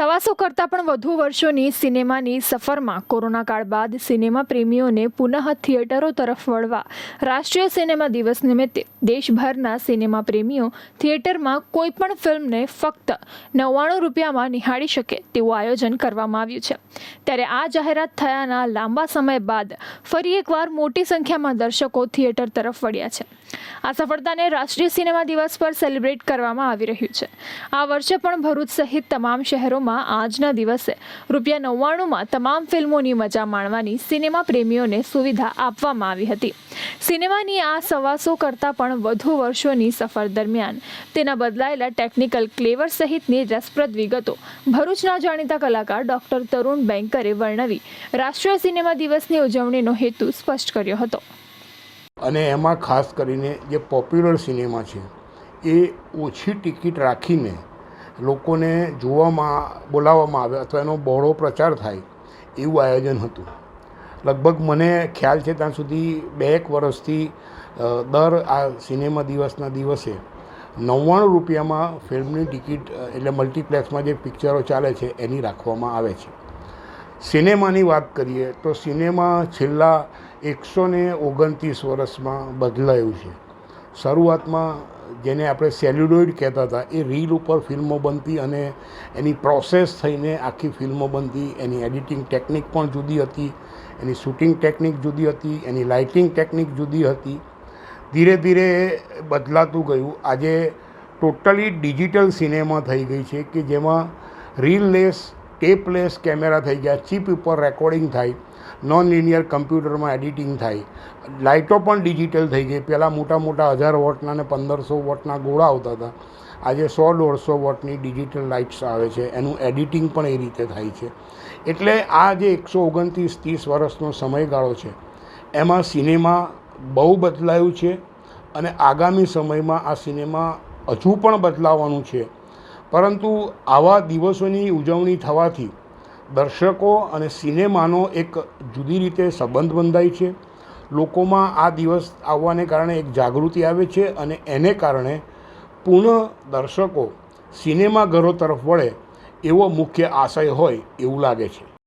સવાસો કરતાં પણ વધુ વર્ષોની સિનેમાની સફરમાં કોરોના કાળ બાદ સિનેમા પ્રેમીઓને પુનઃ થિયેટરો તરફ વળવા રાષ્ટ્રીય સિનેમા દિવસ નિમિત્તે દેશભરના સિનેમા પ્રેમીઓ થિયેટરમાં કોઈ પણ ફિલ્મને ફક્ત નવ્વાણું રૂપિયામાં નિહાળી શકે તેવું આયોજન કરવામાં આવ્યું છે. ત્યારે આ જાહેરાત થયાના લાંબા સમય બાદ ફરી એકવાર મોટી સંખ્યામાં દર્શકો થિયેટર તરફ વળ્યા છે. આ સફળતાને રાષ્ટ્રીય સિનેમા દિવસ પર સેલિબ્રેટ કરવામાં આવી રહ્યું છે. આ વર્ષે પણ ભરૂચ સહિત તમામ શહેરોમાં આજના દિવસે રૂપિયા નવ્વાણુંમાં તમામ ફિલ્મોની મજા માણવાની સિનેમા પ્રેમીઓને સુવિધા આપવામાં આવી હતી. સિનેમાની આ સવાસો કરતાં પણ વધુ વર્ષોની સફર દરમિયાન તેના બદલાયેલા ટેકનિકલ ક્લેવર સહિતની રસપ્રદ વિગતો ભરૂચના જાણીતા કલાકાર ડોક્ટર તરુણ બેંકરે વર્ણવી રાષ્ટ્રીય સિનેમા દિવસની ઉજવણીનો હેતુ સ્પષ્ટ કર્યો હતો. અને એમાં ખાસ કરીને જે પોપ્યુલર સિનેમા છે, એ ઓછી ટિકિટ રાખીને લોકોને જોવામાં, બોલાવવામાં આવે અથવા એનો બહોળો પ્રચાર થાય એવું આયોજન હતું. લગભગ મને ખ્યાલ છે ત્યાં સુધી બે એક વર્ષથી દર આ સિનેમા દિવસના દિવસે નવ્વાણું રૂપિયામાં ફિલ્મની ટિકિટ એટલે મલ્ટીપ્લેક્સમાં જે પિક્ચરો ચાલે છે એની રાખવામાં આવે છે. સિનેમાની વાત કરીએ તો સિનેમા છેલ્લા એકસો ઓગણત્રીસ વર્ષમાં બદલાયું છે. શરૂઆતમાં જેને આપણે સેલ્યુલોઇડ કહેતા હતા, એ રીલ ઉપર ફિલ્મો બનતી અને એની પ્રોસેસ થઈને આખી ફિલ્મો બનતી, એની એડિટિંગ ટેકનિક પણ જુદી હતી, એની શૂટિંગ ટેકનિક જુદી હતી, એની લાઇટિંગ ટેકનિક જુદી હતી. ધીરે ધીરે બદલાતું ગયું. આજે ટોટલી ડિજિટલ સિનેમા થઈ ગઈ છે કે જેમાં રીલલેસ ટેપલેસ કેમેરા થઈ ગયા ચીપ ઉપર રેકોર્ડિંગ થાય નોન લિનિયર કમ્પ્યુટરમાં એડિટિંગ થાય. લાઇટો પણ ડિજિટલ થઈ ગઈ. પહેલાં મોટા મોટા હજાર વોટના ને પંદરસો વોટના ગોળા આવતા હતા. આજે સો દોઢસો વોટની ડિજિટલ લાઇટ્સ આવે છે. એનું એડિટિંગ પણ એ રીતે થાય છે. એટલે આ જે એકસો ઓગણત્રીસ ત્રીસ વર્ષનો સમયગાળો છે, એમાં સિનેમા બહુ બદલાયું છે અને આગામી સમયમાં આ સિનેમા હજુ પણ બદલાવાનું છે. પરંતુ આવા દિવસોની ઉજવણી થવાથી દર્શકો અને સિનેમાનો એક જુદી રીતે સંબંધ બંધાય છે. લોકોમાં આ દિવસ આવવાને કારણે એક જાગૃતિ આવે છે અને એને કારણે પૂર્ણ દર્શકો સિનેમાઘરો તરફ વળે એવો મુખ્ય આશય હોય એવું લાગે છે.